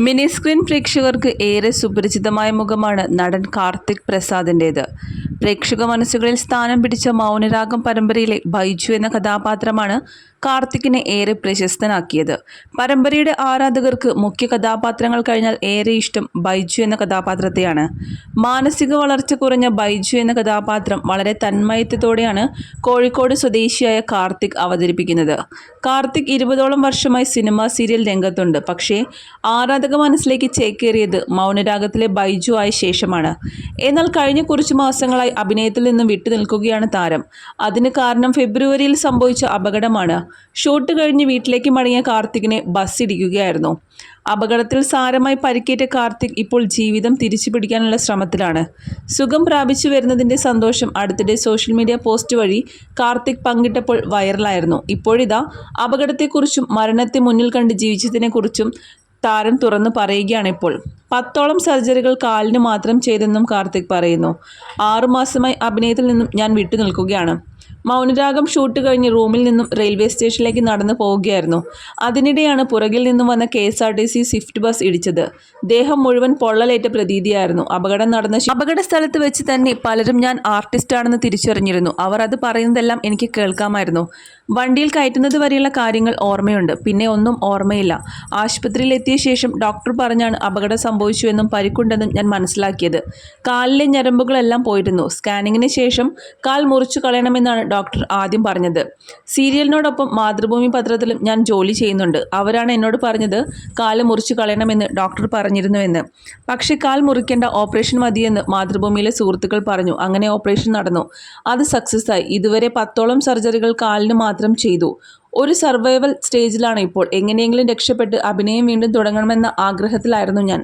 Mini screen പ്രേക്ഷകർക്ക് ഏറെ സുപരിചിതമായ മുഖമാണ് നടൻ കാർത്തിക് പ്രസാദിന്റേത് പ്രേക്ഷക മനസ്സുകളിൽ സ്ഥാനം പിടിച്ച മൗനരാഗം പരമ്പരയിലെ ബൈജു എന്ന കഥാപാത്രമാണ് കാർത്തിക്കിനെ ഏറെ പ്രശസ്തനാക്കിയത്. പരമ്പരയുടെ ആരാധകർക്ക് മുഖ്യ കഥാപാത്രങ്ങൾ കഴിഞ്ഞാൽ ഏറെ ഇഷ്ടം ബൈജു എന്ന കഥാപാത്രത്തെയാണ്. മാനസിക വളർച്ച കുറഞ്ഞ ബൈജു എന്ന കഥാപാത്രം വളരെ തന്മയത്വത്തോടെയാണ് കോഴിക്കോട് സ്വദേശിയായ കാർത്തിക് അവതരിപ്പിക്കുന്നത്. കാർത്തിക് ഇരുപതോളം വർഷമായി സിനിമ സീരിയൽ രംഗത്തുണ്ട്. പക്ഷേ ആരാധക മനസ്സിലേക്ക് ചേക്കേറിയത് മൗനരാഗത്തിലെ ബൈജു ആയ ശേഷമാണ്. എന്നാൽ കഴിഞ്ഞ കുറച്ച് മാസങ്ങളായി അഭിനയത്തിൽ നിന്നും വിട്ടുനിൽക്കുകയാണ് താരം. അതിന് കാരണം ഫെബ്രുവരിയിൽ സംഭവിച്ച അപകടമാണ്. ഷൂട്ട് കഴിഞ്ഞ് വീട്ടിലേക്ക് മടങ്ങിയ കാർത്തികിനെ ബസ് ഇടിക്കുകയായിരുന്നു അപകടത്തിൽ സാരമായി പരിക്കേറ്റ കാർത്തിക് ഇപ്പോൾ ജീവിതം തിരിച്ചു പിടിക്കാനുള്ള ശ്രമത്തിലാണ്. സുഖം പ്രാപിച്ചു വരുന്നതിന്റെ സന്തോഷം അടുത്തിടെ സോഷ്യൽ മീഡിയ പോസ്റ്റ് വഴി കാർത്തിക് പങ്കിട്ടപ്പോൾ വൈറലായിരുന്നു. ഇപ്പോഴിതാ അപകടത്തെക്കുറിച്ചും മരണത്തെ മുന്നിൽ കണ്ട് ജീവിച്ചതിനെക്കുറിച്ചും താരം തുറന്നു പറയുകയാണിപ്പോൾ. പത്തോളം സർജറികൾ കാലിന് മാത്രം ചെയ്തെന്നും കാർത്തിക് പറയുന്നു. ആറുമാസമായി അഭിനയത്തിൽ നിന്നും ഞാൻ വിട്ടുനിൽക്കുകയാണ്. മൗനരാഗം ഷൂട്ട് കഴിഞ്ഞ് റൂമിൽ നിന്നും റെയിൽവേ സ്റ്റേഷനിലേക്ക് നടന്നു പോവുകയായിരുന്നു. അതിനിടെയാണ് പുറകിൽ നിന്നും വന്ന K S R T C Swift bus ഇടിച്ചത്. ദേഹം മുഴുവൻ പൊള്ളലേറ്റ പ്രതീതിയായിരുന്നു. അപകടം നടന്ന അപകട സ്ഥലത്ത് വെച്ച് തന്നെ പലരും ഞാൻ ആർട്ടിസ്റ്റാണെന്ന് തിരിച്ചറിഞ്ഞിരുന്നു. അവർ അത് പറയുന്നതെല്ലാം എനിക്ക് കേൾക്കാമായിരുന്നു. വണ്ടിയിൽ കയറ്റുന്നത് വരെയുള്ള കാര്യങ്ങൾ ഓർമ്മയുണ്ട്. പിന്നെ ഒന്നും ഓർമ്മയില്ല. ആശുപത്രിയിൽ എത്തിയ ശേഷം ഡോക്ടർ പറഞ്ഞാണ് അപകടം സംഭവിച്ചുവെന്നും പരിക്കുണ്ടെന്നും ഞാൻ മനസ്സിലാക്കിയത്. കാലിലെ ഞരമ്പുകളെല്ലാം പോയിരുന്നു. സ്കാനിങ്ങിന് ശേഷം കാൽ മുറിച്ചു കളയണമെന്നാണ് ഡോക്ടർ ആദ്യം പറഞ്ഞത്. സീരിയലിനോടൊപ്പം മാതൃഭൂമി പത്രത്തിലും ഞാൻ ജോലി ചെയ്യുന്നുണ്ട്. അവരാണ് എന്നോട് പറഞ്ഞത് കാൽ മുറിച്ചു കളയണമെന്ന് ഡോക്ടർ പറഞ്ഞിരുന്നുവെന്ന്. പക്ഷേ കാൽ മുറിക്കേണ്ട ഓപ്പറേഷൻ മതിയെന്ന് മാതൃഭൂമിയിലെ സുഹൃത്തുക്കൾ പറഞ്ഞു. അങ്ങനെ ഓപ്പറേഷൻ നടന്നു. അത് സക്സസ് ആയി ഇതുവരെ പത്തോളം സർജറികൾ കാലിന് മാത്രം ചെയ്തു. ഒരു സർവൈവൽ സ്റ്റേജിലാണ് ഇപ്പോൾ. എങ്ങനെയെങ്കിലും രക്ഷപ്പെട്ട് അഭിനയം വീണ്ടും തുടങ്ങണമെന്ന ആഗ്രഹത്തിലായിരുന്നു ഞാൻ.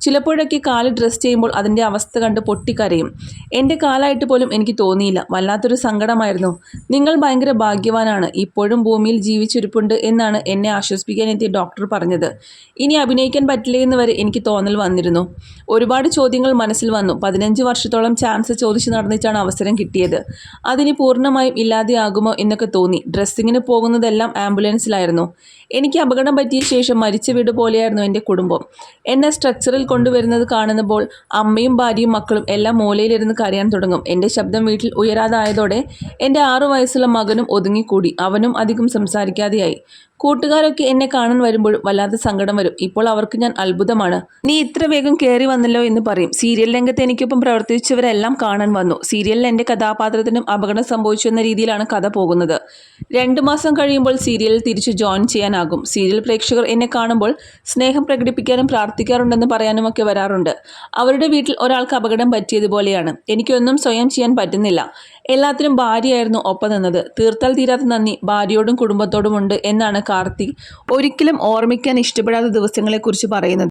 ചിലപ്പോഴൊക്കെ കാൽ ഡ്രസ് ചെയ്യുമ്പോൾ അതിന്റെ അവസ്ഥ കണ്ട് പൊട്ടിക്കരയും. എന്റെ കാലായിട്ട് പോലും എനിക്ക് തോന്നിയില്ല. വല്ലാത്തൊരു സങ്കടമായിരുന്നു. നിങ്ങൾ ഭയങ്കര ഭാഗ്യവാനാണ്. ഇപ്പോഴും ഭൂമിയിൽ ജീവിച്ചിരിപ്പുണ്ട് എന്നാണ് എന്നെ ആശ്വസിപ്പിക്കാൻ എത്തിയ ഡോക്ടർ പറഞ്ഞത്. ഇനി അഭിനയിക്കാൻ പറ്റില്ല എന്ന് വരെ എനിക്ക് തോന്നൽ വന്നിരുന്നു. ഒരുപാട് ചോദ്യങ്ങൾ മനസ്സിൽ വന്നു. പതിനഞ്ച് വർഷത്തോളം ചാൻസ് ചോദിച്ചു നടന്നിട്ടാണ് അവസരം കിട്ടിയത്. അതിന് പൂർണമായും ഇല്ലാതെയാകുമോ എന്നൊക്കെ തോന്നി. ഡ്രസ്സിങ്ങിന് പോകുന്നതെല്ലാം ആംബുലൻസിലായിരുന്നു. എനിക്ക് അപകടം പറ്റിയ ശേഷം മരിച്ച വീട് പോലെയായിരുന്നു എന്റെ കുടുംബം. എന്നെ സ്ട്രക്ചറിൽ കൊണ്ടുവരുന്നത് കാണുമ്പോൾ അമ്മയും ഭാര്യയും മക്കളും എല്ലാം മൂലയിലിരുന്ന് കരയാൻ തുടങ്ങും. എന്റെ ശബ്ദം വീട്ടിൽ ഉയരാതായതോടെ എന്റെ ആറു വയസ്സുള്ള മകനും ഒതുങ്ങിക്കൂടി. അവനും അധികം സംസാരിക്കാതെയായി. കൂട്ടുകാരൊക്കെ എന്നെ കാണാൻ വരുമ്പോൾ വല്ലാത്ത സങ്കടം വരും. ഇപ്പോൾ അവർക്ക് ഞാൻ അത്ഭുതമാണ്. നീ ഇത്ര വേഗം കയറി വന്നല്ലോ എന്ന് പറയും. സീരിയൽ രംഗത്ത് എനിക്കൊപ്പം പ്രവർത്തിച്ചവരെല്ലാം കാണാൻ വന്നു. സീരിയലിൽ എന്റെ കഥാപാത്രത്തിനും അപകടം സംഭവിച്ചു എന്ന രീതിയിലാണ് കഥ പോകുന്നത്. രണ്ടു മാസം കഴിയുമ്പോൾ സീരിയലിൽ തിരിച്ചു ജോയിൻ ചെയ്യാനാകും. സീരിയൽ പ്രേക്ഷകർ എന്നെ കാണുമ്പോൾ സ്നേഹം പ്രകടിപ്പിക്കാനും പ്രാർത്ഥിക്കാറുണ്ടെന്ന് പറയാനും ഒക്കെ വരാറുണ്ട്. അവരുടെ വീട്ടിൽ ഒരാൾക്ക് അപകടം പറ്റിയതുപോലെയാണ് എനിക്കൊന്നും സ്വയം ചെയ്യാൻ പറ്റുന്നില്ല. എല്ലാത്തിനും ഭാര്യയായിരുന്നു ഒപ്പം നിന്നത്. തീർത്താൽ തീരാത്ത നന്ദി. ഭാര്യയോടും കുടുംബത്തോടുമുണ്ട് എന്നാണ് കാർത്തി. ഒരിക്കലും ഓർമ്മിക്കാൻ ഇഷ്ടപ്പെടാത്ത ദിവസങ്ങളെക്കുറിച്ച് പറയുന്നത്.